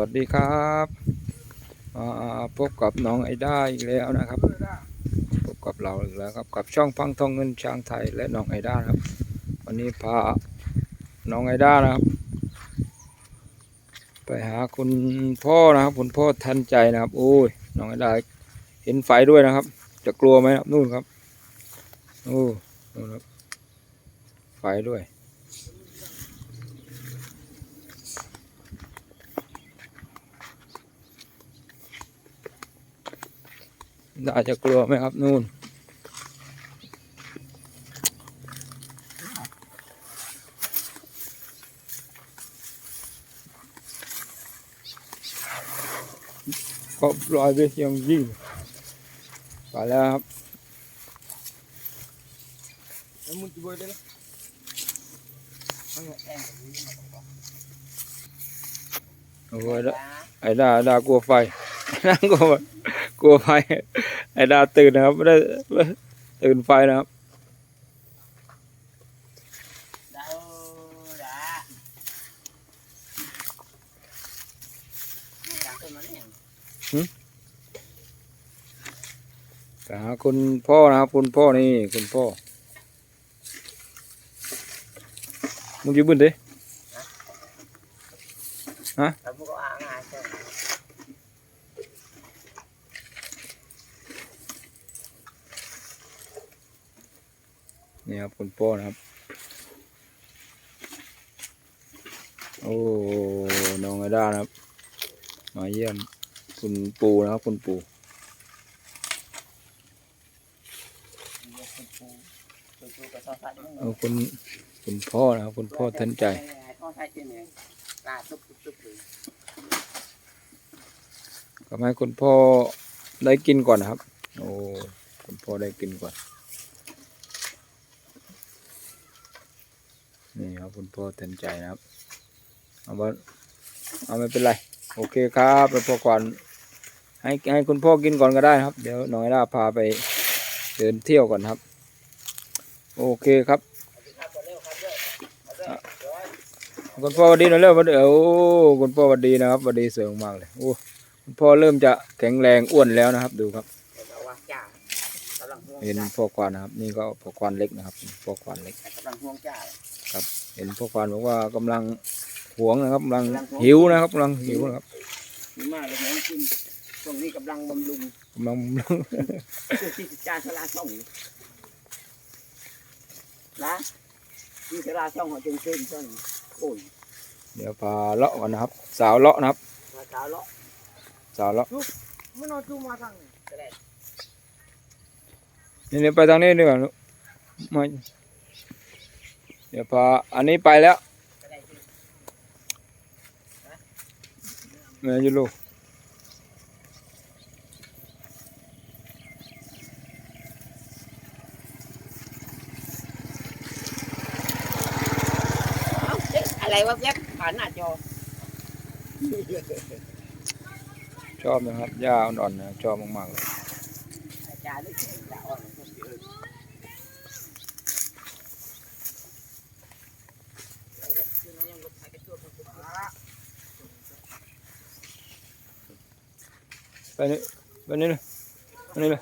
วัสดีครับพบกับน้องไอด้าอีกแล้วนะครับ พบกับเราอีกแล้วครับกับช่องพังทองเงินช้างไทยและน้องไอด้านะครับ วันนี้พาน้องไอด้านะครับ ไปหาคุณพ่อนะครับคุณพ่อทันใจนะครับโอ้ยน้องไอด้าเห็นไฟด้วยนะครับ จะกลัวไหมครับนู่นครับโอ้นู่นครับไฟด้วย น่าจะกลัวไหมครับนู่นก็ลอยไปยังยิ่งไปแล้วครับ Em muốn chơi đây. Anh em โอ้ยละไอ้ดาไอ้ดากลัวไฟนั่งกลัว กลัวไฟไอ้ดาตื่นนะครับไม่ได้ตื่นไฟนะครับ đâu đã. Đang tôi nói nè. ไปหาคุณพ่อนะครับ คุณพ่อนี่คุณพ่อมึงอยืมบุญดิ Kamu kok นี่ครับคุณพ่อนะครับ โอ้น้องไอด้านะครับ มาเยี่ยมคุณปู่นะครับคุณปู่เอาคุณคุณพ่อนะครับคุณพ่อทันใจก็ให้คุณพ่อได้กินก่อนนะครับ โอ้คุณพ่อได้กินก่อน นี่ครับคุณพ่อทันใจนะครับ เอาว่าเอาไม่เป็นไร โอเคครับแล้วพ่อก่อน ให้ให้คุณพ่อกินก่อนก็ได้ครับ เดี๋ยวน้อยล่าพาไปเดินเที่ยวก่อนครับ โอเคครับคุณพ่อสวัสดีหน่อยเร็วสวัสดีโอ้คุณพ่อสวัสดีนะครับสวัสดีเสริมมากเลยโอ้คุณพ่อเริ่มจะแข็งแรงอ้วนแล้วนะครับ ดูครับ Kalau wah cha. Kalau huang เห็น cha. พ่อควานนะครับ นี่ก็พ่อควานเล็กนะครับพ่อควานเล็ก Kalau huang cha. เห็นพ่อควานบอกว่ากำลังหวงนะครับกำลังหิวนะครับกำลังหิวนะครับ Nhưng mà được món chim. Còn đi cầm lăng bầm lùng. กำลัง Tôi chỉ cha sẽ la xong. Lá. Đi sẽ la xong họ chừng trên xong. Ôi. เดี๋ยวพาเลาะก่อนนะครับ สาวเลาะนะครับ Mà cháo lọ. สาวเลาะ Mới nói chung mà thằng. Cái này. นี่เดี๋ยวไปทางนี้ดีกว่าลูกมาเดี๋ยวพาอันนี้ไปแล้ว Cái này. แม่อยูลูกอะไรวะแจ๊คผ่านหน้าจอชอบนะครับหญ้าอ่อนๆนะครับชอบมากๆเลย อาจารย์นี่จะอ่อนคนเดียวไปนี่ไปนี่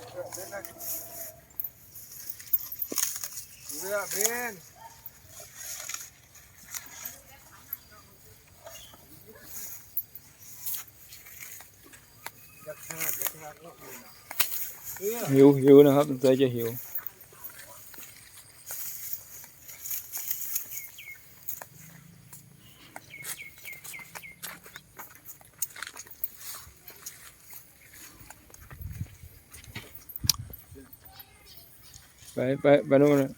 หิวหิวนะครับใจจะหิวไปไปไปนู่นเลย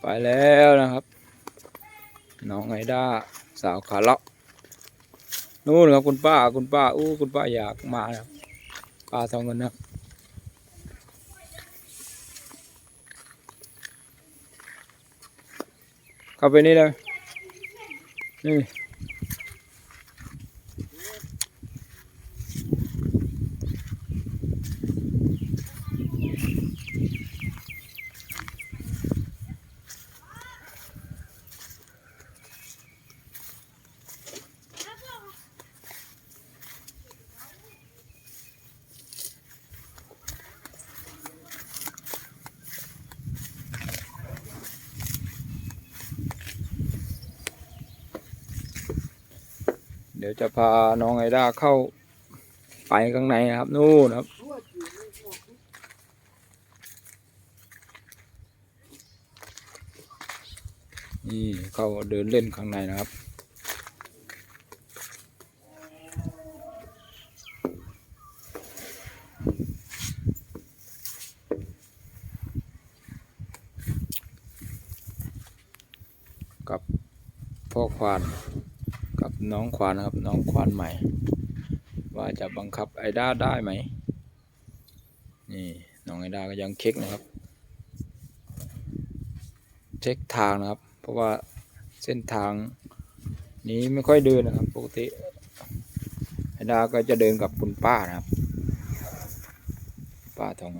ไปแล้วนะครับ น้องไอด้าสาวขาเลาะ นู่นครับคุณป้าคุณป้าอู้คุณป้าอยากมาครับป้าทองเงินนะเข้าไปนี่เลยนี่ เดี๋ยวจะพาน้องไอด้าเข้าไปข้างในนะครับ นู่นครับ นี่เข้าเดินเล่นข้างในนะครับกับพ่อควานกับ น้องควานนะครับ น้องควานใหม่ ว่าจะบังคับไอด้าได้ไหมนี่น้องไอด้าก็ยังเช็คนะครับ เช็คทางนะครับ เพราะว่าเส้นทางนี้ไม่ค่อยเดินนะครับ ปกติไอดาก็จะเดินกับคุณป้านะครับ ป้าทอง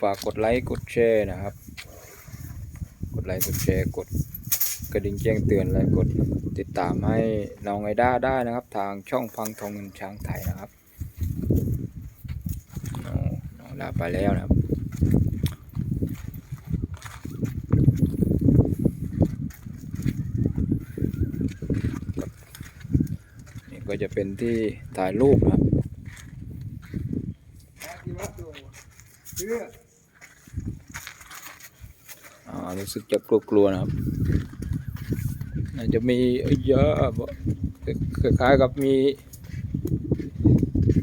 ฝากกดไลค์กดแชร์นะครับ กดไลค์กดแชร์กดกระดิ่งแจ้งเตือนและกดติดตามให้น้องไอด้าได้นะครับ ทางช่องฟังทองเงินช้างไทยนะครับน้องน้องลาไปแล้วนะครับนี่ก็จะเป็นที่ถ่ายรูปนะครับที่วัดตัวเพื่อ อ่า รู้สึกจะกลัวๆนะครับน่าจะมีเยอะคล้ายๆกับมี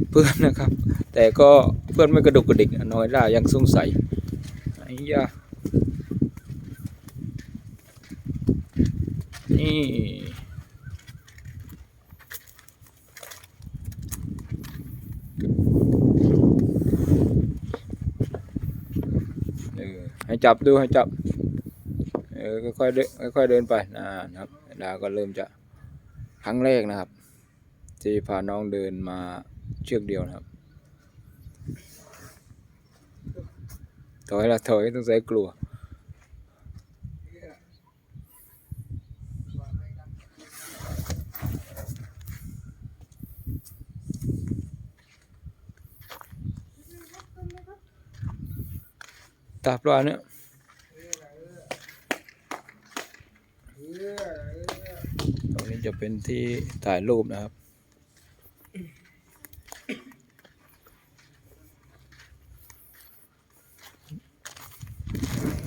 เพื่อนนะครับ แต่ก็เพื่อนไม่กระดุกกระดิกน้อยล่ายังสงสัยไอ้ยานี่ให้จับดูให้จับ ออค่อยๆเดินค่อยๆเดินไปนะครับดาก็เริ่มจะครั้งแรกนะครับ ที่พาน้องเดินมาเชือกเดียวนะครับถอยละถอยต้องใส่กลัวตาปลาเนี่ย เพื่อ ตรงนี้จะเป็นที่ถ่ายรูปนะครับ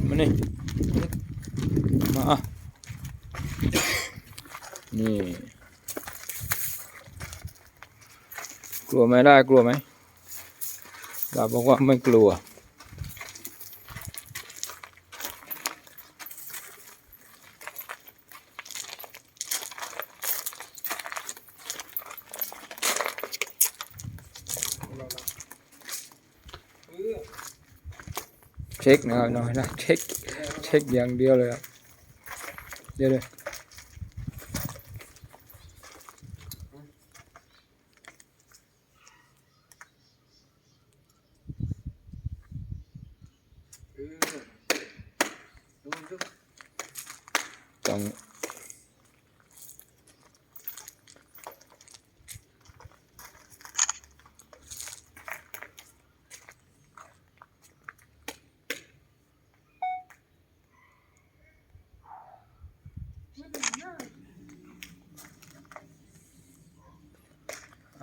มานี่มาอะนี่ กลัวไหมได้กลัวไหมดาบบอกว่าไม่กลัว เช็คนะครับน้อยนะเช็คเช็คอย่างเดียวเลยครับเดี๋ยวเลยเพื่อดูดูต้อง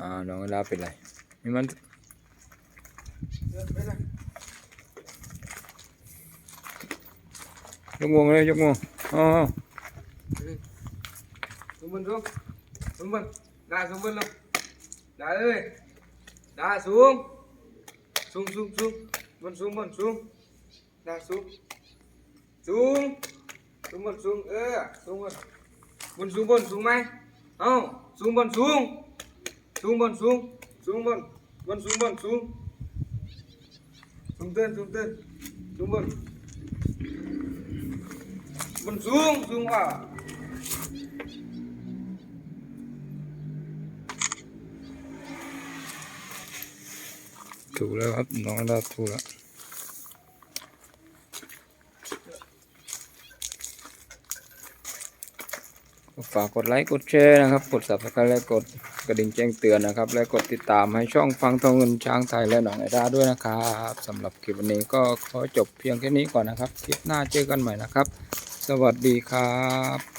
อ่าน้องเวลาเป็นไรนี่มันเดินไปเลยยกงวงเลยยกงวงอ๋อสมบูรณ์สูงสมบู รณ์ได้สมบูรณ์ลงได้เลยได้สูงสูงสูงสู ฝากกดไลค์กดแชร์นะครับ กดสับสครและกดกระดิ่งแจ้งเตือนนะครับ และกดติดตามให้ช่องฟังทองเงินช้างไทยและหนองไอดาด้วยนะครับสำหรับคลิปวันนี้ก็ขอจบเพียงแค่นี้ก่อนนะครับ คลิปหน้าเจอกันใหม่นะครับ สวัสดีครับ